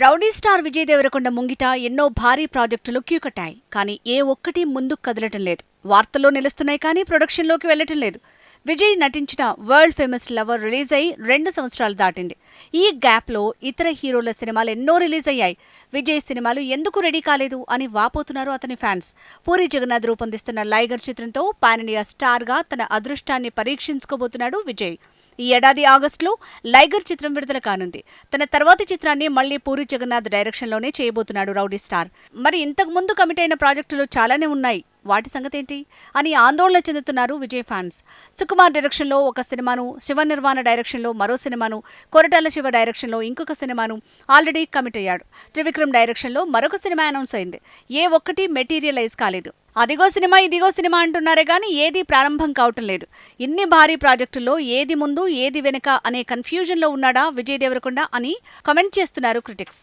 Rowdy star Vijay Devarakonda ముంగిట ఎన్నో భారీ ప్రాజెక్టులు క్యూ కట్టాయి. కానీ ఏ ఒక్కటి ముందుకు కదలటం లేదు. వార్తల్లో నిలుస్తున్నాయి కానీ ప్రొడక్షన్లోకి వెళ్ళటం లేదు. విజయ్ నటించిన వరల్డ్ ఫేమస్ లవర్ రిలీజ్ అయి రెండు సంవత్సరాలు దాటింది. ఈ గ్యాప్లో ఇతర హీరోల సినిమాలు ఎన్నో రిలీజ్ అయ్యాయి. విజయ్ సినిమాలు ఎందుకు రెడీ కాలేదు అని వాపోతున్నారు అతని ఫ్యాన్స్. పూరి జగన్నాథ్ రూపొందిస్తున్న లైగర్ చిత్రంతో పాన్ ఇండియా స్టార్గా తన అదృష్టాన్ని పరీక్షించుకోబోతున్నాడు విజయ్. ఈ ఏడాది ఆగస్టులో లైగర్ చిత్రం విడుదల కానుంది. తన తర్వాతి చిత్రాన్ని మళ్ళీ పూరి జగన్నాథ్ డైరెక్షన్లోనే చేయబోతున్నాడు రౌడీ స్టార్. మరి ఇంతకు ముందు కమిట్ అయిన ప్రాజెక్టులు చాలానే ఉన్నాయి. వాటి సంగతేంటి? అని ఆందోళన చెందుతున్నారు విజయ్ ఫ్యాన్స్. సుకుమార్ డైరెక్షన్లో ఒక సినిమాను శివ నిర్వాణ డైరెక్షన్లో మరో సినిమాను కొరటాల శివ డైరెక్షన్లో ఇంకొక సినిమాను ఆల్రెడీ కమిట్ అయ్యాడు. త్రివిక్రమ్ డైరెక్షన్లో మరొక సినిమా అనౌన్స్ అయింది. ఏ ఒక్కటి మెటీరియలైజ్ కాలేదు. అదిగో సినిమా ఇదిగో సినిమా అంటున్నారే కానీ ఏది ప్రారంభం కావటం లేదు. ఇన్ని భారీ ప్రాజెక్టుల్లో ఏది ముందు ఏది వెనుక అనే కన్ఫ్యూజన్లో ఉన్నాడా విజయ్ దేవరకొండ అని కమెంట్ చేస్తున్నారు క్రిటిక్స్